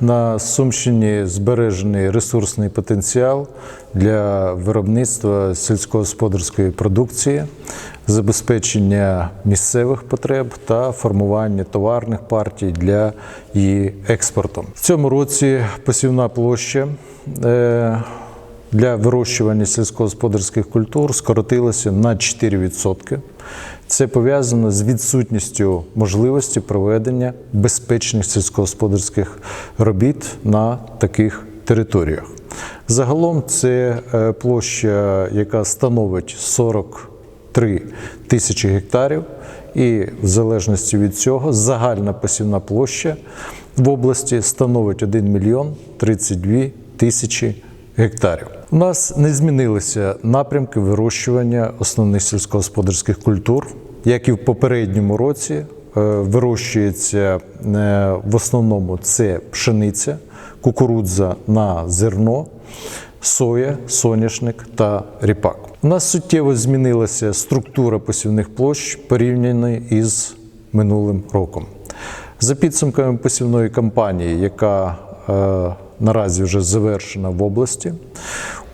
На Сумщині збережений ресурсний потенціал для виробництва сільськогосподарської продукції, забезпечення місцевих потреб та формування товарних партій для її експорту. В цьому році посівна площа е, для вирощування сільськогосподарських культур скоротилася на 4%. Це пов'язано з відсутністю можливості проведення безпечних сільськогосподарських робіт на таких територіях. Загалом це е, площа, яка становить 43 тисячі гектарів, і в залежності від цього загальна посівна площа в області становить 1 мільйон 32 тисячі гектарів. У нас не змінилися напрямки вирощування основних сільськогосподарських культур. Як і в попередньому році, е, вирощується е, в основному це пшениця, кукурудза на зерно, соя, соняшник та ріпак. У нас суттєво змінилася структура посівних площ порівняно із минулим роком. За підсумками посівної кампанії, яка е, наразі вже завершена в області.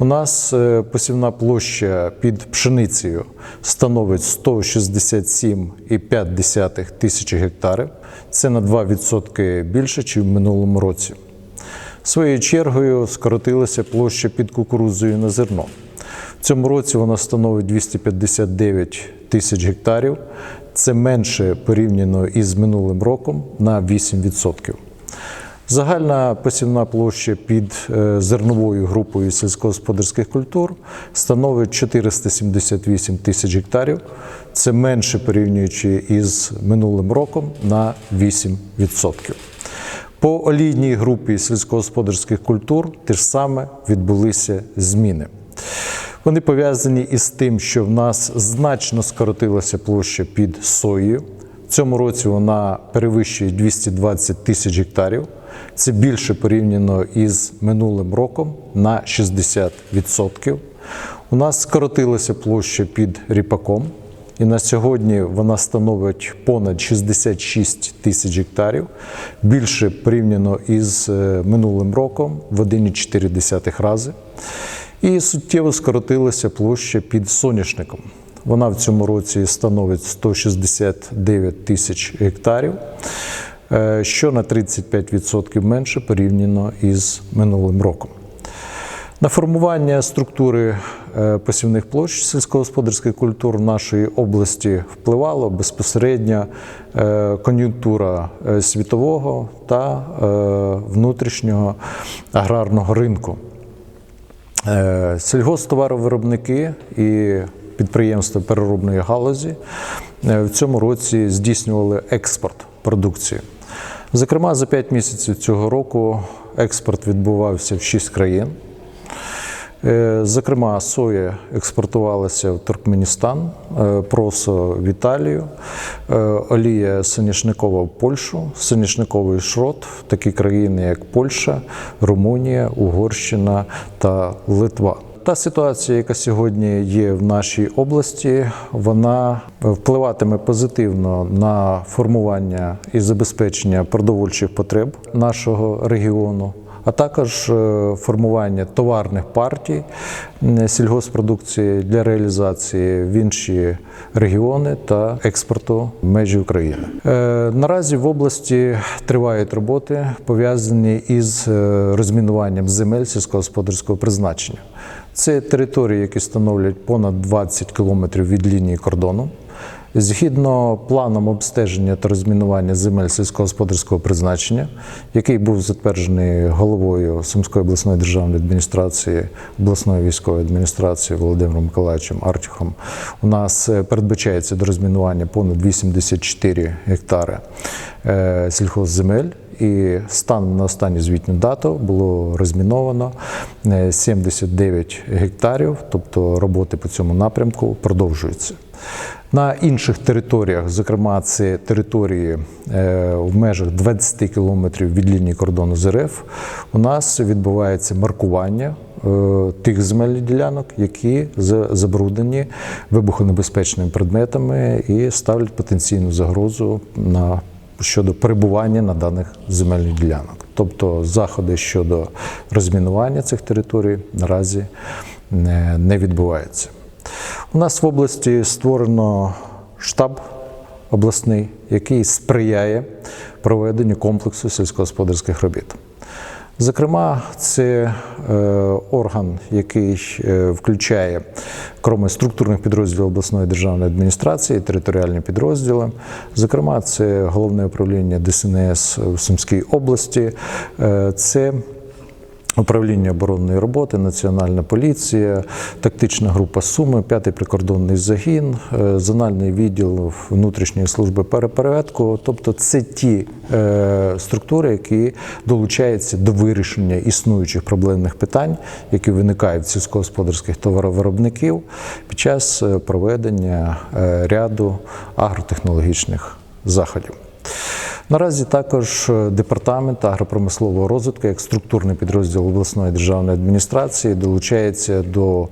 У нас е, посівна площа під пшеницею становить 167,5 тисячі гектарів. Це на 2% більше, ніж в минулому році. Своєю чергою скоротилася площа під кукурудзою на зерно. В цьому році вона становить 259 тисяч гектарів. Це менше порівняно із минулим роком на 8%. Загальна посівна площа під е, зерновою групою сільськогосподарських культур становить 478 тисяч гектарів. Це менше порівнюючи із минулим роком на 8%. По олійній групі сільськогосподарських культур теж саме відбулися зміни. Вони пов'язані із тим, що в нас значно скоротилася площа під соєю. В цьому році вона перевищує 220 тисяч гектарів. Це більше порівняно із минулим роком на 60%. У нас скоротилася площа під ріпаком, і на сьогодні вона становить понад 66 тисяч гектарів, більше порівняно із е, минулим роком в 1,4 рази. І суттєво скоротилася площа під соняшником. Вона в цьому році становить 169 тисяч гектарів, що на 35% менше порівняно із минулим роком. На формування структури е, посівних площ сільськогосподарських культур нашої області впливало безпосередньо е, кон'юнктура світового та внутрішнього аграрного ринку. Сільгосптоваровиробники і підприємства переробної галузі в цьому році здійснювали експорт продукції. Зокрема, за 5 місяців цього року експорт відбувався в 6 країн. Зокрема, соя експортувалася в Туркменістан, просо в Італію, олія соняшникова в Польщу, соняшниковий шрот в такі країни, як Польща, Румунія, Угорщина та Литва. Та ситуація, яка сьогодні є в нашій області, вона впливатиме позитивно на формування і забезпечення продовольчих потреб нашого регіону, а також е, формування товарних партій сільгоспродукції для реалізації в інші регіони та експорту межі України. Е, наразі в області тривають роботи пов'язані із е, розмінуванням земель сільськогосподарського призначення. Це території, які становлять понад 20 кілометрів від лінії кордону. Згідно планом обстеження та розмінування земель сільськогосподарського призначення, який був затверджений головою Сумської обласної державної адміністрації, обласної військової адміністрації Володимиром Миколаївичем Артюхом, у нас передбачається до розмінування понад 84 гектари е, сільхозземель. І станом на останню звітну дату було розміновано 79 гектарів, тобто роботи по цьому напрямку продовжуються. На інших територіях, зокрема, це території е, в межах 20 кілометрів від лінії кордону з РФ, у нас відбувається маркування е, тих земельних ділянок, які забруднені вибухонебезпечними предметами і ставлять потенційну загрозу на щодо перебування на даних земельних ділянок. Тобто заходи щодо розмінування цих територій наразі не, не відбуваються. У нас в області створено штаб обласний, який сприяє проведенню комплексу сільськогосподарських робіт. Зокрема, це е, орган, який е, включає, крім структурних підрозділів обласної державної адміністрації, територіальні підрозділи. Зокрема, це головне управління ДСНС в Сумській області, е, це Управління оборонної роботи, Національна поліція, тактична група Суми, п'ятий прикордонний загін, е, зональний відділ внутрішньої служби перепередку. Тобто, це ті е, структури, які долучаються до вирішення існуючих проблемних питань, які виникають в сільськогосподарських товаровиробників під час е, проведення ряду агротехнологічних заходів. Наразі також е, департамент агропромислового розвитку, як структурний підрозділ обласної державної адміністрації, долучається до е,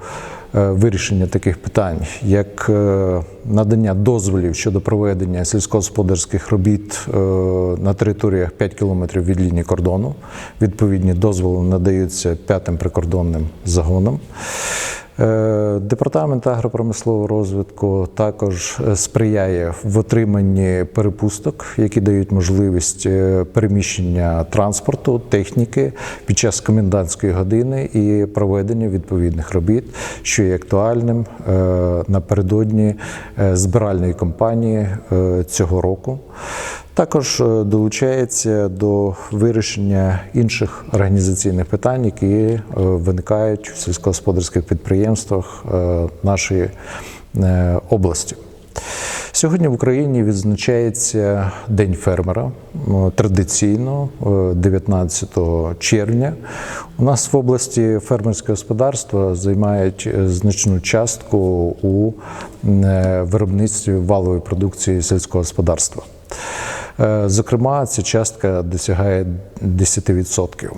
вирішення таких питань, як е, надання дозволів щодо проведення сільськогосподарських робіт на територіях 5 кілометрів від лінії кордону. Відповідні дозволи надаються п'ятим прикордонним загонам. Е, Департамент агропромислового розвитку також е, сприяє в отриманні перепусток, які дають можливість е, переміщення транспорту, техніки під час комендантської години і проведення відповідних робіт, що є актуальним напередодні збиральної кампанії цього року. Також е, долучається до вирішення інших організаційних питань, які е, виникають в сільськогосподарських підприємствах е, нашої області. Сьогодні в Україні відзначається День фермера традиційно, е, 19 червня. У нас в області фермерське господарство займають значну частку у виробництві валової продукції сільського господарства. Е, Зокрема, ця частка досягає 10%.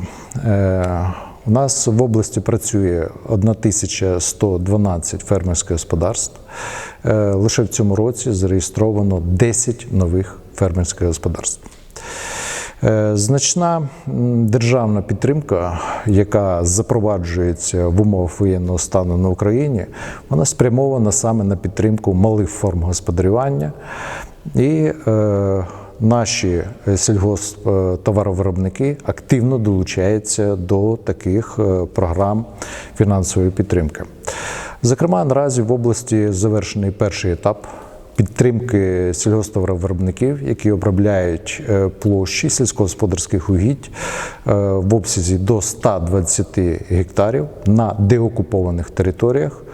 Е, У нас в області працює 1112 фермерських господарств. Е, Лише в цьому році зареєстровано 10 нових фермерських господарств. Значна державна підтримка, яка запроваджується в умовах воєнного стану на Україні, вона спрямована саме на підтримку малих форм господарювання. І е, наші сільгосптоваровиробники активно долучаються до таких е, програм фінансової підтримки. Зокрема, наразі в області завершений перший етап підтримки сільгосптоваровиробників, які обробляють е, площі сільськогосподарських угідь е, в обсязі до 120 гектарів на деокупованих територіях.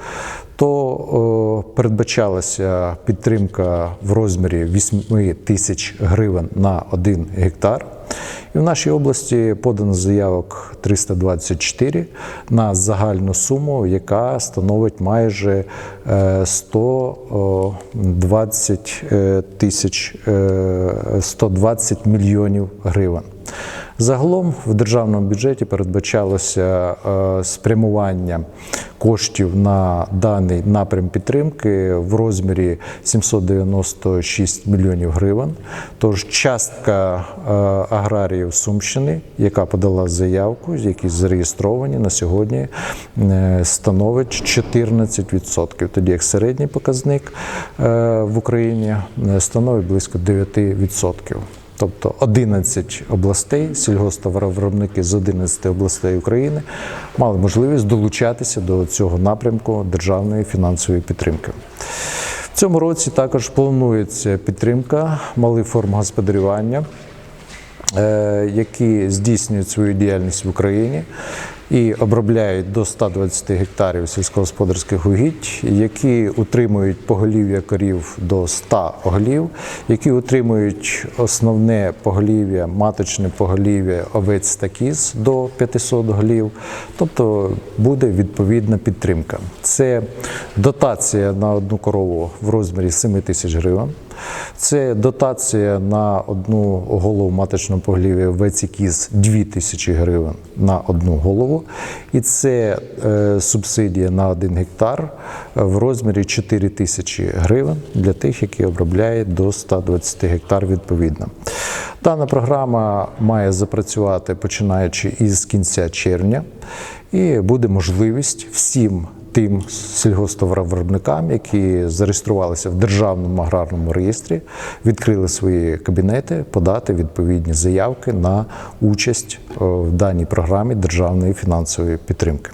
То е, передбачалася підтримка в розмірі 8 тисяч гривень на 1 гектар. І в нашій області подано заявок 324 на загальну суму, яка становить майже е, 120 е, тисяч е, 120 мільйонів гривень. Загалом в державному бюджеті передбачалося е, спрямування коштів на даний напрям підтримки в розмірі 796 мільйонів гривень. Тож частка е, аграріїв Сумщини, яка подала заявку, які зареєстровані на сьогодні, е, становить 14%. Тоді як середній показник в Україні становить близько 9%. Тобто 11 областей, сільгосптоваровиробники з 11 областей України мали можливість долучатися до цього напрямку державної фінансової підтримки. В цьому році також планується підтримка малих форм господарювання, е, які здійснюють свою діяльність в Україні і обробляють до 120 гектарів сільськогосподарських угідь, які утримують поголів'я корів до 100 голів, які утримують основне поголів'я, маточне поголів'я овець та кіз до 500 голів. Тобто буде відповідна підтримка. Це дотація на одну корову в розмірі 7 тисяч гривень. Це дотація на одну голову маточного поглів'я ВЦКІЗ 2 тисячі гривень на одну голову. І це е, субсидія на 1 гектар е, в розмірі 4 тисячі гривень для тих, які обробляють до 120 гектар відповідно. Дана програма має запрацювати починаючи із кінця червня, і буде можливість всім тим сільгосптоваровиробникам, які зареєструвалися в державному аграрному реєстрі, відкрили свої кабінети, подати відповідні заявки на участь е, в даній програмі державної фінансової підтримки.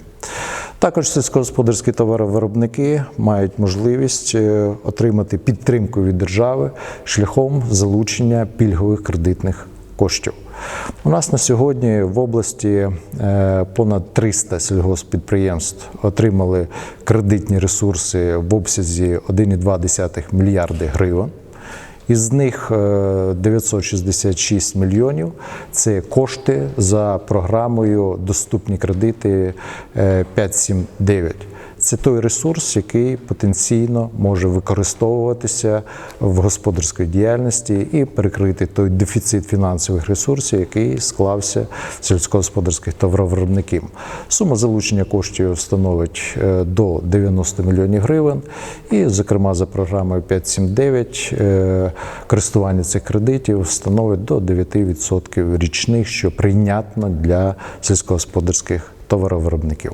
Також сільськогосподарські товаровиробники мають можливість е, отримати підтримку від держави шляхом залучення пільгових кредитних коштів. У нас на сьогодні в області е, понад 300 сільгоспідприємств отримали кредитні ресурси в обсязі 1,2 мільярди гривень. Із них е, 966 мільйонів це кошти за програмою Доступні кредити е, 579. Це той ресурс, який потенційно може використовуватися в господарській діяльності і перекрити той дефіцит фінансових ресурсів, який склався сільськогосподарських товаровиробників. Сума залучення коштів становить е, до 90 мільйонів гривень. І, зокрема, за програмою 579 е, користування цих кредитів становить до 9% річних, що прийнятно для сільськогосподарських товаровиробників.